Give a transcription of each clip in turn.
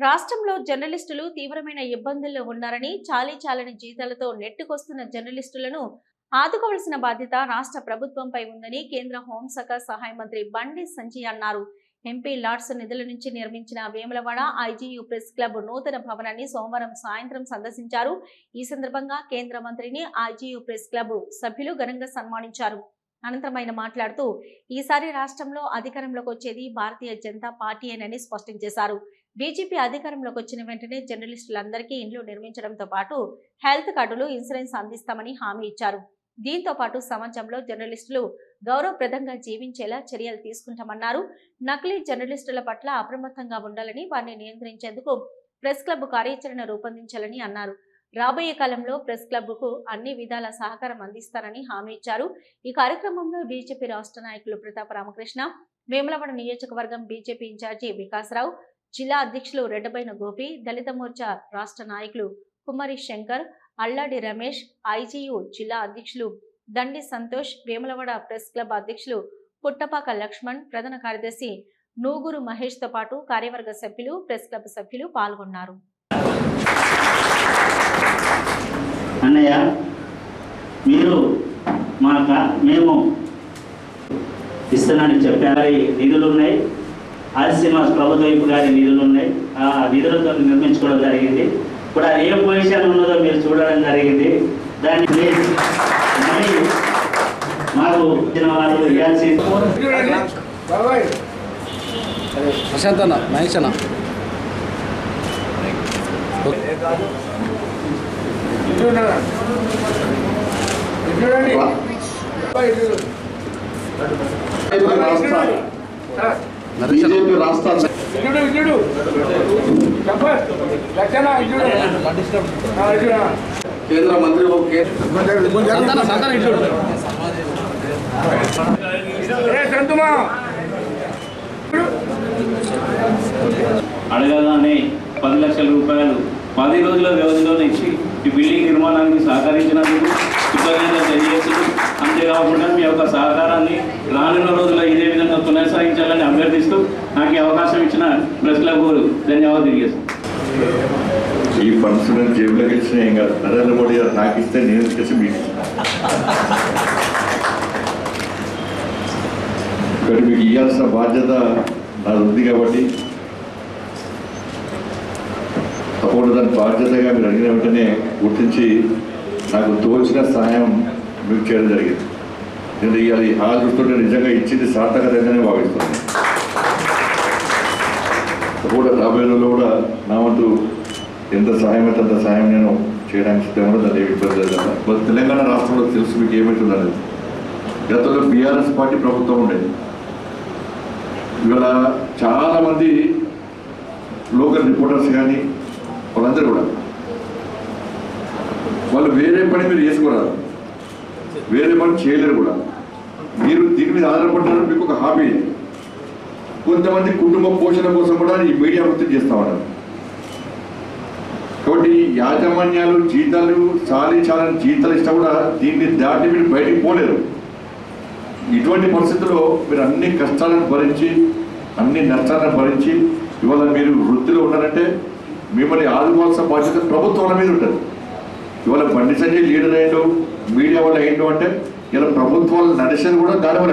రాష్ట్రంలో జర్నలిస్టులు తీవ్రమైన ఇబ్బందుల్లో ఉన్నారని చాలీ చాలని జీతాలతో నెట్టుకొస్తున్న జర్నలిస్టులను ఆదుకోవలసిన బాధ్యత రాష్ట్ర ప్రభుత్వంపై ఉందని కేంద్ర హోంశాఖ సహాయ మంత్రి బండి సంజయ్ అన్నారు. ఎంపీ లాడ్స్ నిధుల నుంచి నిర్మించిన వేములవాడ ఐజీయూ ప్రెస్ క్లబ్ నూతన భవనాన్ని సోమవారం సాయంత్రం సందర్శించారు. ఈ సందర్భంగా కేంద్ర మంత్రిని ఐజీయూ ప్రెస్ క్లబ్ సభ్యులు ఘనంగా సన్మానించారు. అనంతరం ఆయన మాట్లాడుతూ ఈసారి రాష్ట్రంలో అధికారంలోకి వచ్చేది భారతీయ జనతా పార్టీ అని స్పష్టం చేశారు. బీజేపీ అధికారంలోకి వచ్చిన వెంటనే జర్నలిస్టులందరికీ ఇండ్లు నిర్మించడంతో పాటు హెల్త్ కార్డులు ఇన్సూరెన్స్ అందిస్తామని హామీ ఇచ్చారు. దీంతో పాటు సమాజంలో జర్నలిస్టులు గౌరవప్రదంగా జీవించేలా చర్యలు తీసుకుంటామన్నారు. నకిలీ జర్నలిస్టుల పట్ల అప్రమత్తంగా ఉండాలని వారిని నియంత్రించేందుకు ప్రెస్ క్లబ్ కార్యాచరణ రూపొందించాలని అన్నారు. రాబోయే కాలంలో ప్రెస్ క్లబ్కు అన్ని విధాల సహకారం అందిస్తారని హామీ ఇచ్చారు. ఈ కార్యక్రమంలో బీజేపీ రాష్ట్ర నాయకులు ప్రతాప్ రామకృష్ణ వేములవాడ నియోజకవర్గం బీజేపీ ఇన్ఛార్జి వికాసరావు జిల్లా అధ్యక్షులు రెడ్డబైన గోపి దళిత మోర్చా రాష్ట్ర నాయకులు కుమారి శంకర్ అల్లాడి రమేష్ ఐజీయు జిల్లా అధ్యక్షులు దండి సంతోష్ వేములవాడ ప్రెస్ క్లబ్ అధ్యక్షులు పుట్టపాక లక్ష్మణ్ ప్రధాన కార్యదర్శి నూగురు మహేష్తో పాటు కార్యవర్గ సభ్యులు ప్రెస్ క్లబ్ సభ్యులు పాల్గొన్నారు. అన్నయ్య మీరు మా మేము ఇస్తున్నానని చెప్పారు. నిధులు ఉన్నాయి. ఆది శ్రీనివాస్ ప్రభుత్వ వైపు గారి నిధులు ఉన్నాయి. ఆ నిధులతో నిర్మించుకోవడం జరిగింది. ఇప్పుడు అది ఏ పొజిషన్ ఉన్నదో మీరు చూడడం జరిగింది. దాన్ని మాకు ఇచ్చిన వాళ్ళు ఇవ్వాల్సి ప్రశాంత్ అన్న మహేష్ అన్న. నరేష్ అన్న బీజేపీ రాష్ట్ర. కేంద్ర మంత్రి అడగగానే పది లక్షల రూపాయలు పది రోజుల వ్యవధిలో ఇచ్చి ఈ బిల్డింగ్ నిర్మాణానికి సహకరించినందుకు తెలియజేస్తూ అంతేకాకుండా మీ యొక్క సహకారాన్ని రానున్న రోజుల్లో ఇదే విధంగా కొనసాగించాలని అభ్యర్థిస్తూ నాకు అవకాశం ఇచ్చిన ప్రెస్ క్లబ్ ధన్యవాదాలు తెలియజేస్తాను ఈ ఫండ్స్ నేను జేబులోకి ఇచ్చిన ఏం కాదు. నరేంద్ర మోడీ గారు నాకు ఇస్తే నేను ఇచ్చేసి మీకు ఇక్కడ మీకు ఇవ్వాల్సిన బాధ్యత నాది ఉంది కాబట్టి తప్పకుండా దాని బాధ్యతగా మీరు అడిగిన వెంటనే గుర్తించి నాకు తోచిన సహాయం మీకు చేయడం జరిగింది. నేను ఇవాళ ఈ నిజంగా ఇచ్చింది సార్థకతంగానే భావిస్తున్నాను. కూడా రాబోయే రోజుల్లో కూడా నా వంతు ఎంత సహాయం అయితే అంత సహాయం నేను చేయడానికి సిద్ధంగా దాన్ని ఏమి ఇబ్బంది లేదు తెలంగాణ రాష్ట్రంలో తెలుసు మీకు ఏమవుతుందని గతంలో బీఆర్ఎస్ పార్టీ ప్రభుత్వం ఉండేది. ఇవాళ చాలామంది లోకల్ రిపోర్టర్స్ కానీ వాళ్ళందరూ కూడా వాళ్ళు వేరే పని మీరు చేసుకోరాదు. వేరే పని చేయలేరు కూడా. మీరు దీని మీద ఆధారపడ్డారు మీకు ఒక హామీ. కొంతమంది కుటుంబ పోషణ కోసం కూడా ఈ మీడియా వృత్తి చేస్తా ఉన్నారు. కాబట్టి యాజమాన్యాలు జీతాలు చాలి చాలని జీతాలు ఇష్టం కూడా దీన్ని దాటి మీరు బయటికి పోలేరు. ఇటువంటి పరిస్థితుల్లో మీరు అన్ని కష్టాలను భరించి అన్ని నష్టాలను భరించి ఇవాళ మీరు వృత్తిలో ఉన్నారంటే మిమ్మల్ని ఆదుకోవాల్సిన బాధ్యత ప్రభుత్వాల మీద ఉంటుంది. ఇవాళ బండి సంజయ్ లీడర్ అయ్యాడు మీడియా వల్ల అయ్యాడు అంటే ఇలా ప్రభుత్వాలు నడిచేది కూడా దాని మన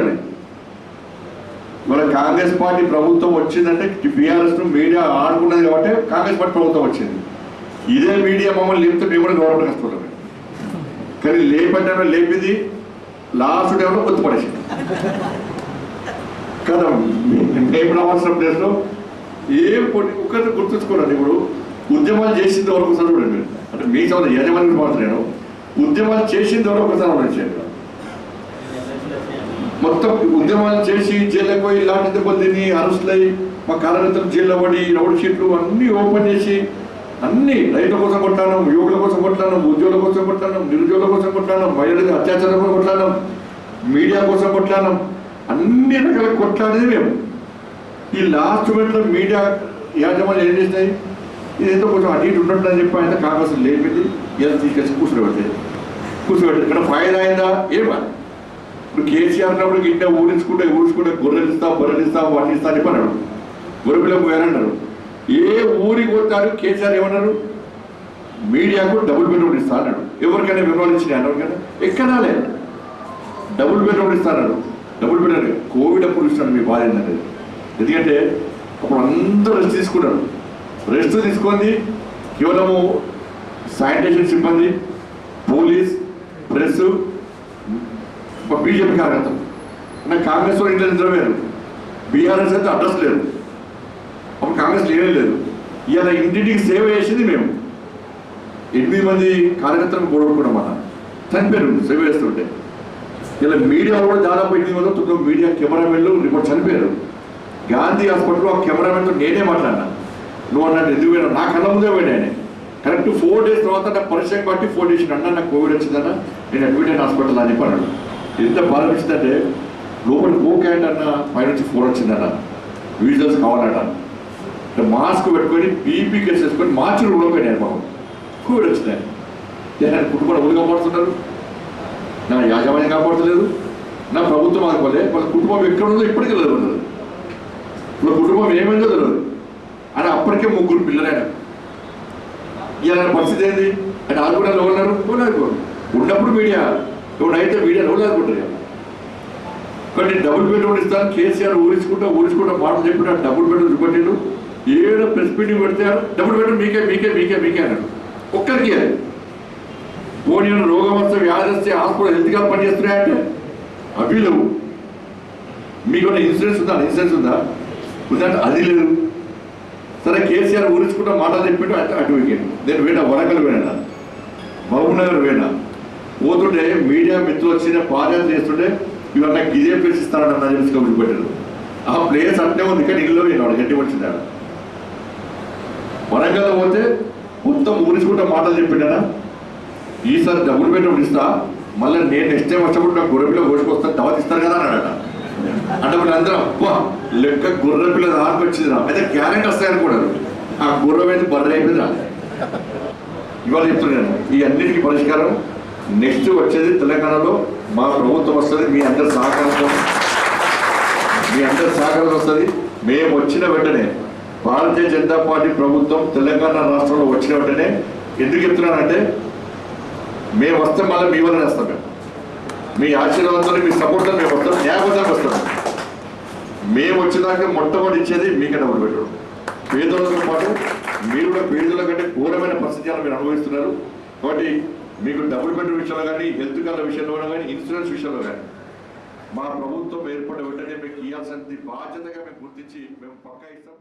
ఇవాళ కాంగ్రెస్ పార్టీ ప్రభుత్వం వచ్చిందంటే బీఆర్ఎస్ మీడియా ఆడుకున్నది కాబట్టి కాంగ్రెస్ పార్టీ ప్రభుత్వం వచ్చింది. ఇదే మీడియా మమ్మల్ని లేపితే మేము కూడా గవర్నమెంట్ కష్టపడమే కానీ లేపంటే లేపింది లాస్ట్ టైంలో గుర్తుపడేసింది కదా మేము రావాల్సిన ప్లేస్లో ఏం పొట్టి ఒక్కరిని గుర్తుంచుకోరండి ఇప్పుడు. ఉద్యమాలు చేసింది ఎవరు ఒకసారి చూడండి అంటే మీ చదువు యజమాని మాట్లాడాను ఉద్యమాలు చేసింది ఎవరు ఒకసారి ఆలోచించండి. మొత్తం ఉద్యమాలు చేసి జైలుకు పోయి లాంటి దెబ్బలు తిని అరెస్టులై మా కార్యకర్తలు జైల్లో పడి రౌడ్ షీట్లు అన్నీ ఓపెన్ చేసి అన్ని రైతుల కోసం కొట్టాను యువకుల కోసం కొట్టాను ఉద్యోగుల కోసం కొట్టాను నిరుద్యోగుల కోసం కొట్టాను మహిళలకు అత్యాచారం కోసం కొట్టాను మీడియా కోసం కొట్లాను అన్ని రకాల కొట్లాడేది మేము. ఈ లాస్ట్ మినిట్లో మీడియా యాజమాన్యం ఏం చేసినాయి? ఇదేదో కొంచెం అటు ఇటు ఉన్నట్టు అని చెప్పి ఆయన కాంగ్రెస్ లేపింది. ఇలా తీసుకెళ్ళి కూర్చోబెట్టాయి కూర్చోబెట్టారు ఇక్కడ ఫైదా అయిందా? ఏమా ఇప్పుడు కేసీఆర్ ఉన్నప్పుడు గిట్ట ఊరించుకుంటే ఊరించుకుంటే గొర్రెలు ఇస్తాం బొర్రెలు ఇస్తాం వాటిని ఇస్తా అని చెప్పి అన్నాడు. గొర్రె పోయారన్నారు. ఏ ఊరికి పోతారు? కేసీఆర్ ఏమన్నారు? మీడియాకు డబుల్ బెడ్రూమ్ ఇస్తా అన్నాడు. ఎవరికైనా వివరించిన ఎవరికైనా ఎక్కడా ఎక్కడాలే డబుల్ బెడ్రూమ్ ఇస్తాడు డబుల్ బెడ్రూమ్ కోవిడ్ అప్పుడు ఇస్తాడు మీ బాధ ఏంటంటే ఎందుకంటే అప్పుడు అందరూ రెస్ట్ తీసుకున్నారు. రెస్ట్ తీసుకుంది కేవలము శానిటేషన్ సిబ్బంది పోలీస్ ప్రెస్ బీజేపీ కార్యకర్తలు. నాకు కాంగ్రెస్ వాళ్ళు ఇంట్లో నిద్రపోయారు బీఆర్ఎస్ అయితే అడ్రస్ లేదు. అప్పుడు కాంగ్రెస్ లేనే లేదు. ఇలా ఇంటింటికి సేవ చేసింది మేము. ఎనిమిది మంది కార్యకర్తలకు గొడవకుండా మన చనిపోయారు సేవ చేస్తుంటే. ఇలా మీడియా కూడా దాదాపు ఎనిమిది మంది తొమ్మిది మీడియా కెమెరామెన్లు రిపోర్ట్ చనిపోయారు. గాంధీ హాస్పిటల్లో ఆ కెమెరామెన్తో నేనే మాట్లాడినా. నువ్వు అన్నాడు ఎందుకు పోయినా? నా కళ్ళ ముందే పోయినా ఆయన కరెక్ట్ ఫోర్ డేస్ తర్వాత నా పరిచయం బట్టి ఫోన్ చేసిన అన్న నాకు కోవిడ్ వచ్చిందన్న నేను అడ్మిట్ అయిన హాస్పిటల్ అని చెప్పాను ఎంత బాధ అనిపించిందంటే లోపల ఓకే అన్న పైనుంచి ఫోన్ వచ్చిందన్న విజువల్స్ కావాలట. అంటే మాస్క్ పెట్టుకొని బీపీ కేసు వేసుకొని మార్చి రూమ్లో పోయినాయి బాబు కోవిడ్ వచ్చినాయి నేను కుటుంబాలు ఎవరు కాపాడుతున్నారు? నా యాజమాన్యం కాపాడుతలేదు. నా ప్రభుత్వం ఆగిపోలే వాళ్ళ కుటుంబం ఎక్కడ ఉందో ఇప్పటికీ తెలియదు. వాళ్ళది. వాళ్ళ కుటుంబం ఏమైందో తెలియదు. అని అప్పటికే ముగ్గురు పిల్లలైన. ఇలా పరిస్థితి ఏంది? అని ఆదుకునే ఉన్నారు. ఉన్నప్పుడు మీడియా ఎవడైతే మీడియా ఎవరు ఆదుకుంటారు కానీ డబుల్ బెడ్రూమ్ ఇస్తాను కేసీఆర్ ఊరించుకుంటా ఊరించుకుంటా మాటలు చెప్పిన డబుల్ బెడ్రూమ్ చూపెట్టిండు. ఏడు ప్రెస్ మీటింగ్ పెడితే డబుల్ బెడ్రూమ్ మీకే మీకే మీకే మీకే అన్నాడు. ఒక్కరికి అది. పోనీ రోగం వస్తే వ్యాధి వస్తే హాస్పిటల్ హెల్త్గా పనిచేస్తున్నాయంటే అవి లేవు. మీకు ఇన్సూరెన్స్ ఉందా? ఇన్సూరెన్స్ ఉందా? ఉందంటే అది లేదు. సరే కేసీఆర్ ఊరించుకుంటా మాటలు చెప్పిండు అటు అటు వీకెండ్ నేను వేడా వరంగల్ వేడా మహబూబ్ నగర్ పోయినా. పోతుంటే మీడియా మిత్రులు వచ్చిన పాదయాత్ర చేస్తుంటే ఇవాళ నాకు ఇదే ప్లేస్ ఇస్తారని నా చెప్పి కబుర్లు పెట్టారు. ఆ ప్లేస్ అంటే ఉంది కానీ ఇల్లు వాడు గట్టి వచ్చిందాడు వరంగల్ పోతే మొత్తం ఊరించుకుంటా మాటలు చెప్పిండనా ఈసారి డబ్బులు పెట్టి ఇస్తా మళ్ళీ నేను నెక్స్ట్ టైం వచ్చినప్పుడు నాకు గొర్రెపిల్ల కోసుకొస్తా తర్వాత ఇస్తారు కదా అన్నాడట. అంటే వీళ్ళందరూ అబ్బా లెక్క గొర్రెపిల్ల దానికి వచ్చిందిరా అయితే గ్యారెంటీ వస్తాయి అనుకున్నారు ఆ గుర్రం అయితే బర్రె అయిపోయింది రా. ఇవాళ చెప్తున్నాను ఈ అన్నిటికీ పరిష్కారం నెక్స్ట్ వచ్చేది తెలంగాణలో మా ప్రభుత్వం వస్తుంది మీ అందరి సహకారంతో. మీ అందరి సహకారం వస్తుంది. మేము వచ్చిన వెంటనే భారతీయ జనతా పార్టీ ప్రభుత్వం తెలంగాణ రాష్ట్రంలో వచ్చిన వెంటనే ఎందుకు చెప్తున్నానంటే మేము వస్తే మళ్ళీ మీ వల్లనే వస్తాం మేము. మీ ఆశీర్వాదంతో మీ సపోర్ట్తో మేము వస్తాం న్యాయబద్ధానికి వస్తాం మేము. వచ్చేదాకా మొట్టమొదటి ఇచ్చేది మీకే డబ్బులు పెట్టడం. పేదలతో పాటు మీరు కూడా పేదల కంటే ఘోరమైన పరిస్థితి మీరు అనుభవిస్తున్నారు. కాబట్టి మీకు డబుల్ బెడ్రూమ్ విషయంలో కానీ హెల్త్ కార్డు విషయంలో కానీ ఇన్సూరెన్స్ విషయంలో కానీ. మా ప్రభుత్వం ఏర్పడిన వెంటనే మీకు ఇవ్వాల్సిన బాధ్యతగా మేము గుర్తించి మేము పక్కా ఇస్తాం.